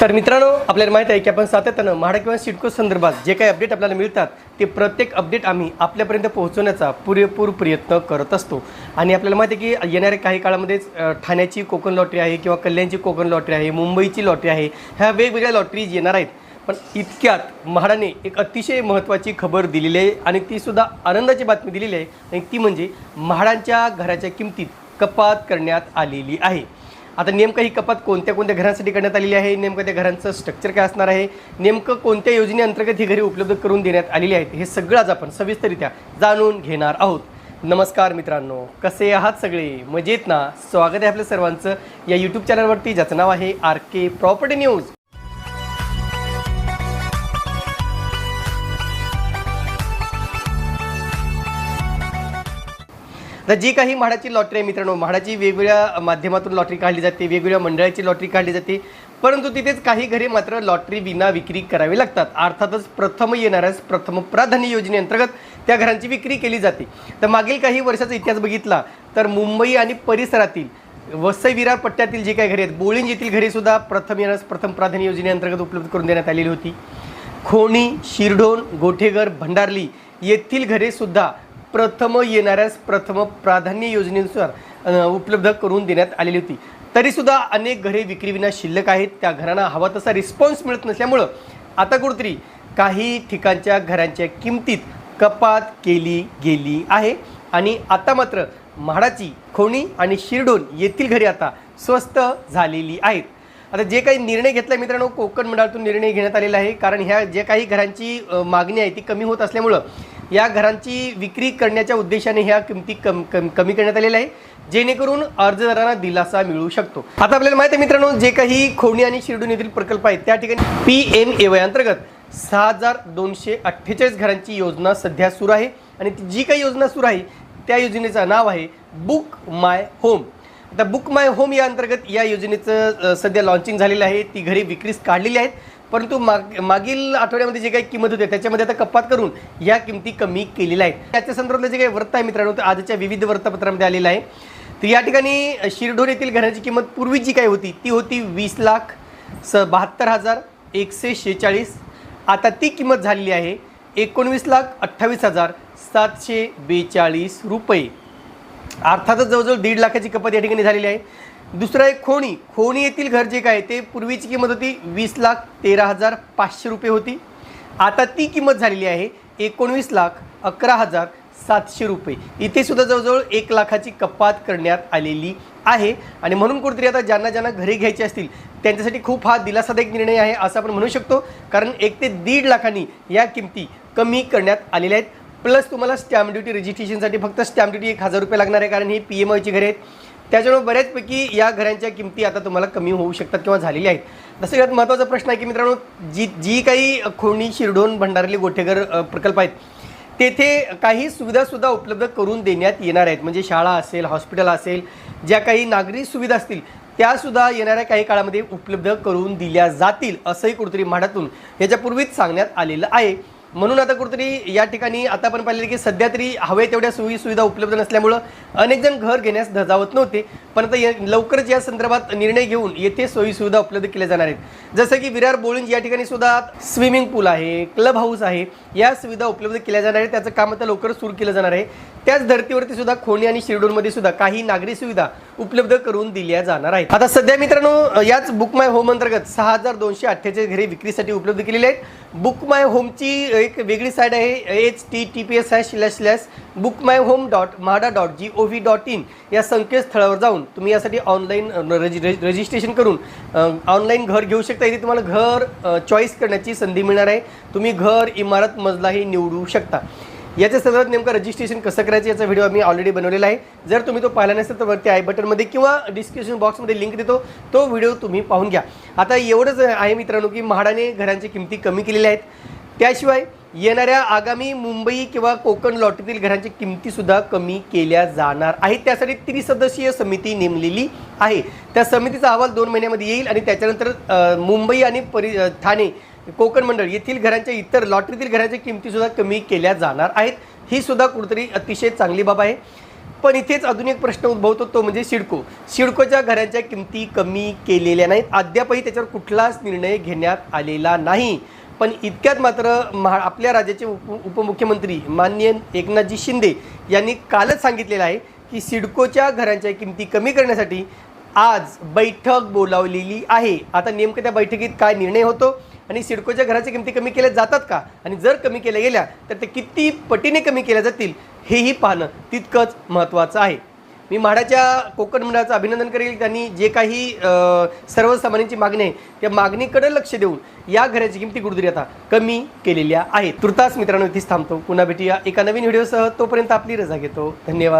तर मित्रांनो आपल्याला माहीत आहे की आपण सातत्यानं म्हाडा किंवा सिडको संदर्भात जे काही अपडेट आपल्याला मिळतात ते प्रत्येक अपडेट आम्ही आपल्यापर्यंत पोहोचवण्याचा पुरेपूर प्रयत्न करत असतो. आणि आपल्याला माहिती आहे की येणाऱ्या काही काळामध्येच ठाण्याची कोकण लॉटरी आहे किंवा कल्याणची कोकण लॉटरी आहे मुंबईची लॉटरी आहे ह्या वेगवेगळ्या लॉटरीज येणार आहेत. पण इतक्यात म्हाडाने एक अतिशय महत्त्वाची खबर दिलेली आहे आणि तीसुद्धा आनंदाची बातमी दिलेली आहे. आणि ती म्हणजे म्हाडांच्या घराच्या किमतीत कपात करण्यात आलेली आहे. आता नेमकं ही कपात कोणत्या कोणत्या घरांसाठी करण्यात आलेली आहे? नेमकं त्या घरांचं स्ट्रक्चर काय असणार आहे? नेमकं कोणत्या योजनेअंतर्गत ही घरे उपलब्ध करून देण्यात आलेली आहेत? हे सगळं आज आपण सविस्तरित्या जाणून घेणार आहोत. नमस्कार मित्रांनो कसे आहात सगळे? मजेत ना? स्वागत आहे आपल्या सर्वांचं. या यूट्यूब चॅनलवरती ज्याचं नाव आहे आर के प्रॉपर्टी न्यूज तर जी काही म्हाडाची लॉटरी आहे मित्रांनो म्हाडाची वेगवेगळ्या माध्यमातून लॉटरी काढली जाते वेगवेगळ्या मंडळाची लॉटरी काढली जाते. परंतु तिथेच काही घरे मात्र लॉटरी विना विक्री करावी लागतात. अर्थातच प्रथम येणाऱ्याच प्रथम प्राधान्य योजनेअंतर्गत त्या घरांची विक्री केली जाते. तर मागील काही वर्षाचा इतिहास बघितला तर मुंबई आणि परिसरातील वसई विरार पट्ट्यातील जे काही घरे आहेत बोळिंज येथील घरेसुद्धा प्रथम येण्यास प्रथम प्राधान्य योजनेअंतर्गत उपलब्ध करून देण्यात आलेली होती. खोणी शिरढोण गोठेघर भंडारली येथील घरेसुद्धा प्रथम येणाऱ्यास प्रथम प्राधान्य योजनेनुसार उपलब्ध करून देण्यात आलेली होती. तरीसुद्धा अनेक घरे विक्रीविना शिल्लक आहेत. त्या घरांना हवा तसा रिस्पॉन्स मिळत नसल्यामुळं आता कुठेतरी काही ठिकाणच्या घरांच्या किमतीत कपात केली गेली आहे. आणि आता मात्र म्हाडाची खोणी आणि शिरडोन येथील घरे आता स्वस्त झालेली आहेत. आता जे काही निर्णय घेतला मित्रांनो कोकण मंडळातून निर्णय घेण्यात आलेला आहे. कारण ह्या जे काही घरांची मागणी आहे ती कमी होत असल्यामुळं या घरांची विक्री करण्याच्या उद्देशाने ह्या किमती कम कम कमी करण्यात आलेल्या आहे जेणेकरून अर्जदारांना दिलासा मिळू शकतो. आता आपल्याला माहिती आहे मित्रांनो जे काही खोणी आणि शिर्डून येथील प्रकल्प आहेत त्या ठिकाणी पी एम ए वाय अंतर्गत सहा हजार दोनशे अठ्ठेचाळीस घरांची योजना सध्या सुरू आहे. आणि ती जी काही योजना सुरू आहे त्या योजनेचं नाव आहे बुक माय होम आता बुक माय होम या अंतर्गत या योजनेचं सध्या लॉन्चिंग झालेलं आहे. ती घरी विक्रीस काढलेली आहेत. परंतु माग मागील आठवड्यामध्ये जे काही किंमत होते त्याच्यामध्ये आता कपात करून या किमती कमी केलेल्या आहेत. याच्या संदर्भातलं जे काही वृत्त आहे मित्रांनो ते आजच्या विविध वृत्तपत्रामध्ये आलेलं आहे. तर या ठिकाणी शिरढोर येथील घराची किंमत पूर्वी जी काही होती ती होती वीस लाख स बहात्तर हजार एकशे शेहेचाळीस. आता ती किंमत झालेली आहे एकोणवीस लाख अठ्ठावीस हजार सातशे बेचाळीस रुपये. अर्थातच जवळजवळ दीड लाखाची कपात या ठिकाणी झालेली आहे. दुसरं आहे खोणी. खोणी येथील घर जे काय ते पूर्वीची किंमत होती वीस लाख तेरा हजार पाचशे रुपये होती. आता ती किंमत झालेली आहे एकोणवीस लाख अकरा हजार सातशे रुपये. इथे सुद्धा जवळजवळ एक लाखाची कपात करण्यात आलेली आहे. आणि म्हणून कुठेतरी आता ज्यांना ज्यांना घरे घ्यायची असतील त्यांच्यासाठी खूप हा दिलासादायक निर्णय आहे असं आपण म्हणू शकतो. कारण एक ते दीड लाखांनी या किमती कमी करण्यात आलेल्या आहेत. प्लस तुम्हाला स्टॅम्प ड्युटी रजिस्ट्रेशनसाठी फक्त स्टॅम्प ड्युटी एक हजार रुपये लागणार आहे. कारण ही पी एम आयची घरे आहेत. त्याच्यामुळे बऱ्याचपैकी या घरांच्या किमती आता तुम्हाला कमी होऊ शकतात किंवा झालेल्या आहेत. तसं यात महत्त्वाचा प्रश्न आहे की मित्रांनो जी जी काही खोणी शिरडोन भंडारली गोठेघर प्रकल्प आहेत तेथे काही सुविधासुद्धा उपलब्ध करून देण्यात येणार आहेत. म्हणजे शाळा असेल हॉस्पिटल असेल ज्या काही नागरी सुविधा असतील त्यासुद्धा येणाऱ्या काही काळामध्ये उपलब्ध करून दिल्या जातील असंही कुठेतरी म्हाडातून याच्यापूर्वीच सांगण्यात आलेलं आहे. म्हणून आता कुठेतरी या ठिकाणी आता आपण पाहिलेलं की सध्या तरी हवे तेवढ्या सोयी सुविधा उपलब्ध नसल्यामुळं अनेक जण घर घेण्यास धजावत नव्हते पण आता या- लवकरच या संदर्भात निर्णय घेऊन येथे सोयी सुविधा उपलब्ध केल्या जाणार आहेत. जसं की विरार बोळिंज या ठिकाणी सुद्धा स्विमिंग पूल आहे क्लब हाऊस आहे या सुविधा उपलब्ध केल्या जाणार आहेत. त्याचं काम आता लवकरच सुरू केलं जाणार आहे. त्याच धर्तीवरती सुद्धा खोणी आणि शिरडोनमध्ये सुद्धा काही नागरी सुविधा उपलब्ध करून दिल्या जाणार आहेत. आता सध्या मित्रांनो याच बुक माय होम अंतर्गत सहा हजार दोनशे अठ्ठेचाळीस घरे विक्रीसाठी उपलब्ध केलेली आहेत. बुक माय होमची एक वेगळी साईट आहे H T T P S slash slash book my home dot MHADA dot G O V dot in या संकेतस्थळावर जाऊन तुम्ही यासाठी ऑनलाईन रजिस्ट्रेशन करून ऑनलाईन घर घेऊ शकता. इथे तुम्हाला घर चॉईस करण्याची संधी मिळणार आहे. तुम्ही घर इमारत मजलाही निवडू शकता. याच्या संदर्भात नेमकं रजिस्ट्रेशन कसं करायचं याचा व्हिडिओ आम्ही ऑलरेडी बनवलेला आहे. जर तुम्ही तो पाहिला नसेल तर वरती आय बटनमध्ये किंवा डिस्क्रिप्शन बॉक्समध्ये लिंक देतो. तो व्हिडिओ तुम्ही पाहून घ्या. आता एवढंच आहे मित्रांनो की म्हाडाने घरांच्या किमती कमी केलेल्या आहेत. त्याशिवाय येणाऱ्या आगामी मुंबई किंवा कोकण लॉटरीतील घरांच्या किमतीसुद्धा कमी केल्या जाणार आहेत. त्यासाठी त्रिसदस्यीय समिती नेमलेली आहे. त्या समितीचा अहवाल दोन महिन्यामध्ये येईल आणि त्याच्यानंतर मुंबई आणि परि ठाणे कोकण मंडळ येथील घरांच्या इतर लॉटरीतील घरांच्या किमतीसुद्धा कमी केल्या जाणार आहेत. ही सुद्धा कुठेतरी अतिशय चांगली बाब आहे. पण इथेच अजून एक प्रश्न उद्भवतो तो म्हणजे सिडको. सिडकोच्या घरांच्या किमती कमी केलेल्या नाहीत. अद्यापही त्याच्यावर कुठलाच निर्णय घेण्यात आलेला नाही. पण इतक्यात मात्र महा आपल्या राज्याचे उप उपमुख्यमंत्री माननीय एकनाथजी शिंदे यांनी कालच सांगितलेलं आहे की सिडकोच्या घरांच्या किमती कमी करण्यासाठी आज बैठक बोलावलेली आहे. आता नेमकं त्या बैठकीत काय निर्णय होतो आणि सिडकोच्या घराच्या किमती कमी केल्या जातात का? आणि जर कमी केल्या गेल्या तर ते किती पटीने कमी केल्या जातील हेही पाहणं तितकंच महत्त्वाचं आहे. मी म्हाडाच्या कोकण मंडळाचं अभिनंदन करेल. त्यांनी जे काही सर्वसामान्यांची मागणी आहे त्या मागणीकडे लक्ष देऊन या घराची किमती कुठेतरी आता कमी केलेल्या आहेत. तुर्तास मित्रांनो इथेच थांबतो. पुन्हा भेटूया एका नवीन व्हिडिओसह. तोपर्यंत आपली रजा घेतो. धन्यवाद.